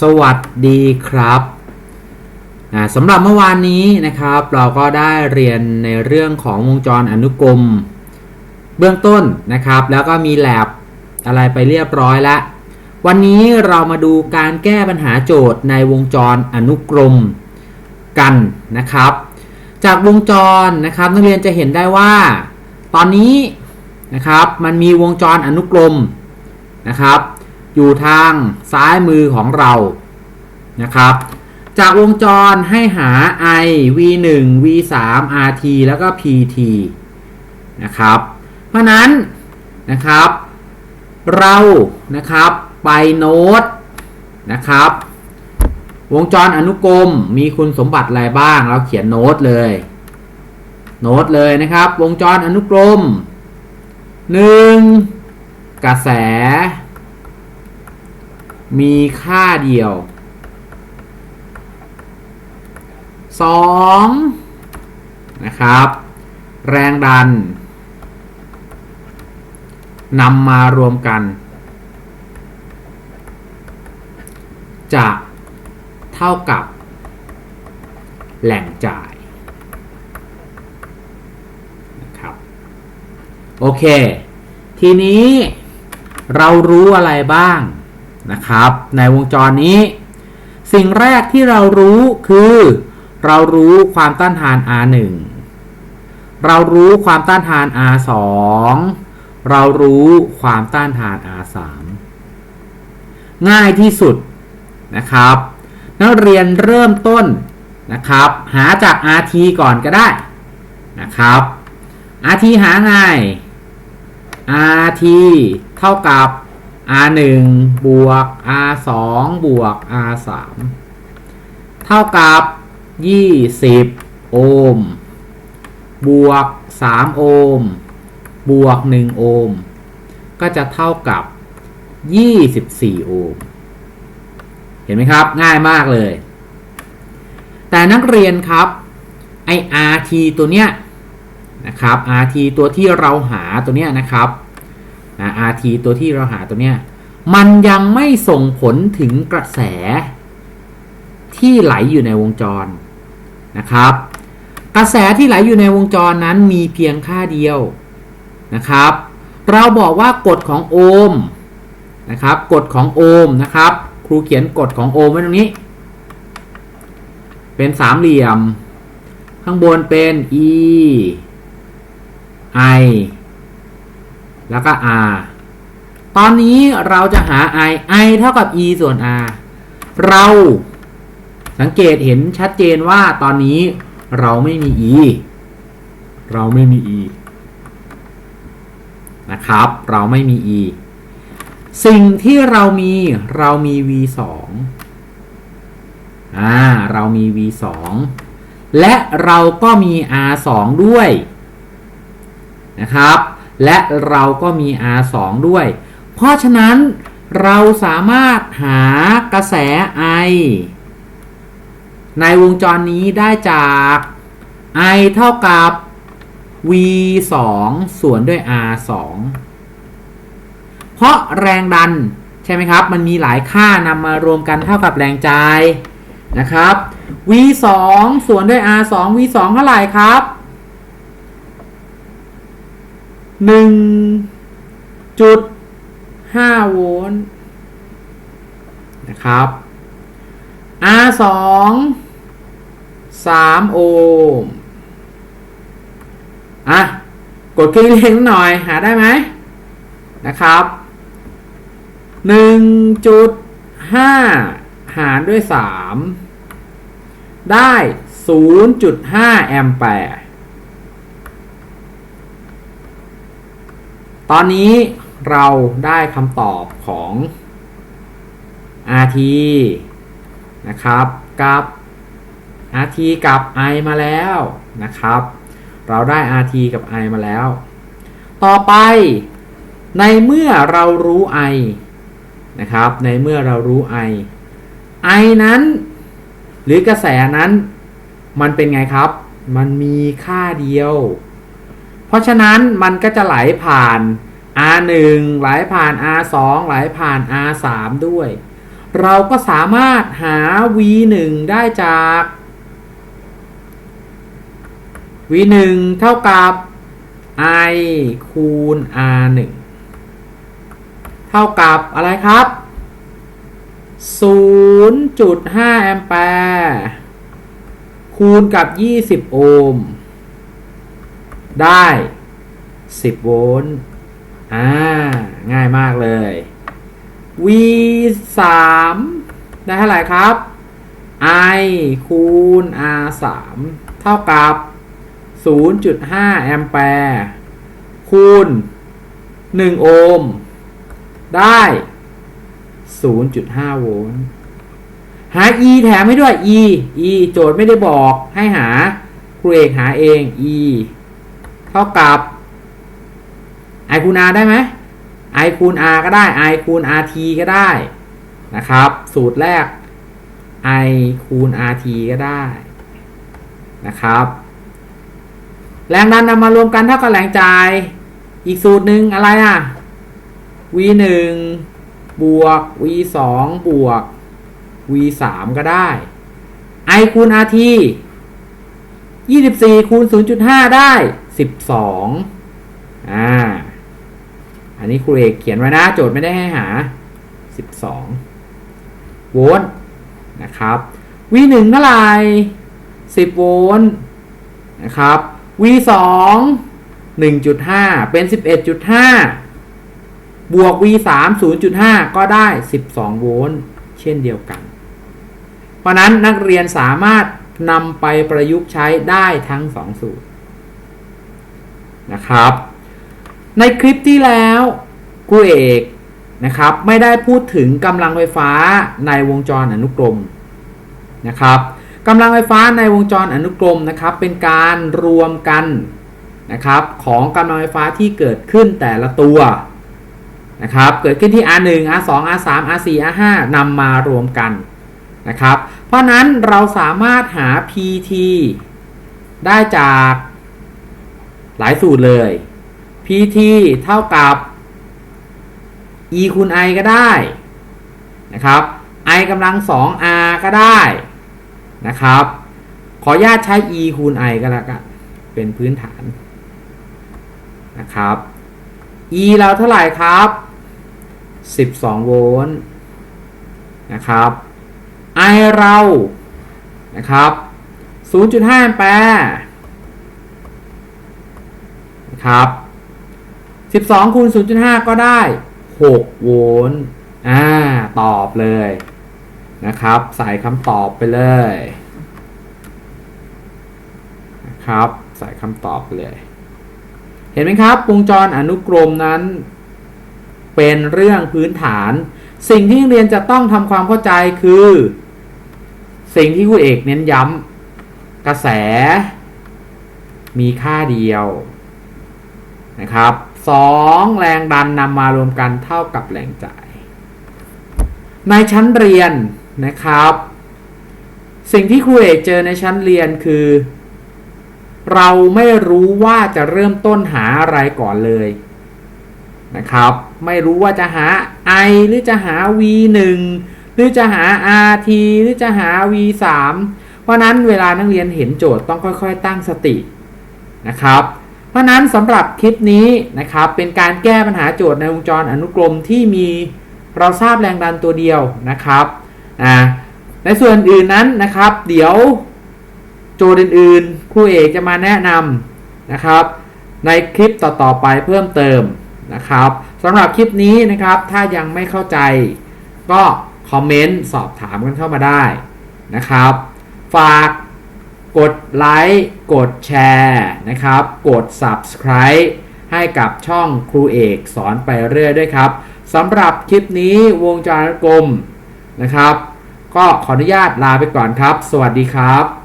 สวัสดีครับสำหรับเมื่อวานนี้นะครับ เราก็ได้เรียนในเรื่องของวงจรอนุกรม เบื้องต้นนะครับ แล้วก็มีแลบอะไรไปเรียบร้อยแล้ววันนี้เรามาดูการแก้ปัญหาโจทย์ในวงจรอนุกรมกันนะครับ จากวงจรนะครับนักเรียนจะเห็นได้ว่า ตอนนี้นะครับมันมีวงจรอนุกรมนะครับ อยู่ทางซ้ายมือของเรานะครับ จากวงจรให้หา i v1 v3 rt แล้วก็ pt นะครับ เพราะนั้นนะครับ เรานะครับไปโน้ตนะครับ วงจรอนุกรมมีคุณสมบัติอะไรบ้าง เราเขียนโน้ตเลย โน้ตเลยนะครับ วงจรอนุกรม 1. กระแส มีค่าเดียว 2. นะครับ แรงดันนำมารวมกัน จะเท่ากับ แหล่งจ่ายนะครับโอเค ทีนี้เรารู้อะไรบ้าง นะครับ ในวงจรนี้ สิ่งแรกที่เรารู้คือ เรารู้ความต้านทาน R1 เรารู้ความต้านทาน R2 เรารู้ความต้านทาน R3 ง่ายที่สุดนะครับ นักเรียนเริ่มต้นนะครับ หาจาก RT ก่อนก็ได้นะครับ RT หาง่าย RT เท่ากับ R1 บวก R2 บวก R3 เท่ากับ 20 โอห์มบวก 3 โอห์มบวก 1 โอห์มก็จะเท่ากับ 24 โอห์มเห็นไหมครับ ง่ายมากเลย แต่นักเรียนครับไอ RT ตัวเนี้ยนะครับ RT ตัวที่เราหาตัวเนี้ยนะครับ นะ RT ตัวที่เราหาตัวเนี้ยมันยังไม่ส่งผลถึงกระแสที่ไหลอยู่ในวงจรนะครับ กระแสที่ไหลอยู่ในวงจรนั้นมีเพียงค่าเดียวนะครับ เราบอกว่ากฎของโอห์มนะครับกฎของโอห์มนะครับ ครูเขียนกฎของโอห์มไว้ตรงนี้ เป็นสามเหลี่ยม ข้างบนเป็น e i แล้วก็ r ตอนนี้เราจะหา i i เท่ากับ e ส่วน r เราสังเกตเห็นชัดเจนว่าตอนนี้เราไม่มี e เราไม่มี e นะครับ เราไม่มี e สิ่งที่เรามีเรามี v 2อ่า เรามี v 2และเราก็มี r 2ด้วยนะครับ และเราก็มี r 2 ด้วย เพราะฉะนั้นเราสามารถหากระแส i ในวงจรนี้ได้จาก i เท่ากับ v 2ส่วนด้วย r 2เพราะแรงดันใช่ไหมครับ มันมีหลายค่านำมารวมกันเท่ากับแรงใจนะครับ v 2ส่วนด้วย r 2 v 2เท่าไหร่ครับ หนึ่งจุดห้าโวลต์นะครับ R สองสามโอห์มอะ กดคลิกเลขหน่อยหาได้ไหมนะครับหนึ่งจุดห้าหารด้วยสามได้ศูนย์จุดห้าแอมแปร์ ตอนนี้เราได้คำตอบของ RT นะครับกับ RT กับ I มาแล้วนะครับ เราได้ RT กับ I มาแล้ว ต่อไปในเมื่อเรารู้ I นะครับ ในเมื่อเรารู้ I I นั้น หรือกระแสนั้น มันเป็นไงครับ มันมีค่าเดียว เพราะฉะนั้นมันก็จะไหลผ่าน R1 ไหลผ่าน R2 ไหลผ่าน R3 ด้วย เราก็สามารถหา v 1 ได้จาก v 1 เท่ากับ i คูณ r 1 เท่ากับอะไรครับ 0.5 แอมแปร์ คูณกับ 20 โอห์ม ได้ 10 โวลต์ อ่า ง่ายมากเลย V 3ได้เท่าไหร่ครับ I คูณ R 3เท่ากับ 0.5 แอมแปร์คูณ 1 โอห์ม ได้ 0.5 โวลต์ หา E แถมให้ด้วย E E โจทย์ไม่ได้บอกให้หาครูเอกหาเอง E เท่ากับ i คูณ r ได้ไหม i คูณ r ก็ได้ i คูณ rt ก็ได้นะครับ สูตรแรก i คูณ rt ก็ได้นะครับแรงดันนำมารวมกันเท่ากับแรงจ่าย อีกสูตรหนึ่งอะไรอะ v 1บวก v 2บวก v 3ก็ได้ i คูณ rt 24คูณ0.5 ได้ 12 อ่า อันนี้ครูเอกเขียนไว้นะ โจทย์ไม่ได้ให้หา 12 โวลต์นะครับ v 1 เท่าไหร่ 10 โวลต์นะครับ v 2 1.5 เป็น 11.5 บวก v 3 0.5 ก็ได้ 12 โวลต์ เช่นเดียวกัน เพราะนั้นนักเรียนสามารถ นำไปประยุกต์ใช้ได้ทั้ง2สูตรนะครับ ในคลิปที่แล้วครูเอกนะครับ ไม่ได้พูดถึงกำลังไฟฟ้าในวงจรอนุกรมนะครับกำลังไฟฟ้าในวงจรอนุกรมนะครับ เป็นการรวมกันนะครับ ของกำลังไฟฟ้าที่เกิดขึ้นแต่ละตัวนะครับ เกิดขึ้นที่ R1 R2 R3 R4 R5 นำมารวมกัน นะครับ เพราะนั้นเราสามารถหา PT ได้จากหลายสูตรเลย PT เท่ากับ E คูณ I ก็ได้นะครับ I กำลัง 2R ก็ได้นะครับ ขออนุญาตใช้ E คูณ I ก็แล้วกันเป็นพื้นฐานนะครับ E เราเท่าไหร่ครับ 12 โวลต์นะครับ I เรานะครับ 0.5แอมแปร์นะครับ12คูณ0.5 ก็ได้ 6 โวลต์อ่าตอบเลยนะครับ ใส่คำตอบไปเลยนะครับ ใส่คำตอบไปเลย เห็นไหมครับ วงจรอนุกรมนั้น เป็นเรื่องพื้นฐาน สิ่งที่เรียนจะต้องทำความเข้าใจคือ สิ่งที่ครูเอกเน้นย้ำกระแส มีค่าเดียวนะครับ2แรงดันนำมารวมกันเท่ากับแรงจ่าย ในชั้นเรียนนะครับ สิ่งที่ครูเอกเจอในชั้นเรียนคือ เราไม่รู้ว่าจะเริ่มต้นหาอะไรก่อนเลยนะครับ ไม่รู้ว่าจะหา i หรือจะหา v 1 หรือจะหา rt หรือจะหา v 3 เพราะนั้นเวลานักเรียนเห็นโจทย์ต้องค่อยๆ ตั้งสตินะครับ เพราะนั้นสำหรับคลิปนี้นะครับเป็นการแก้ปัญหาโจทย์ในวงจรอนุกรมที่มีเราทราบแรงดันตัวเดียวนะครับอ่าในส่วนอื่นนั้นนะครับ เดี๋ยวโจทย์อื่นๆครูเอกจะมาแนะนำนะครับ ในคลิปต่อๆไปเพิ่มเติมนะครับสำหรับคลิปนี้นะครับถ้ายังไม่เข้าใจก็ อมเมนต์สอบถามกันเข้ามาได้นะครับ ฝากกดไลค์กดแชร์นะครับ กด subscribe ให้กับช่องครูเอกสอนไปเรื่อยด้วยครับสำหรับคลิปนี้วงจรกลมนะครับ ก็ขออนุญาตลาไปก่อนครับ สวัสดีครับ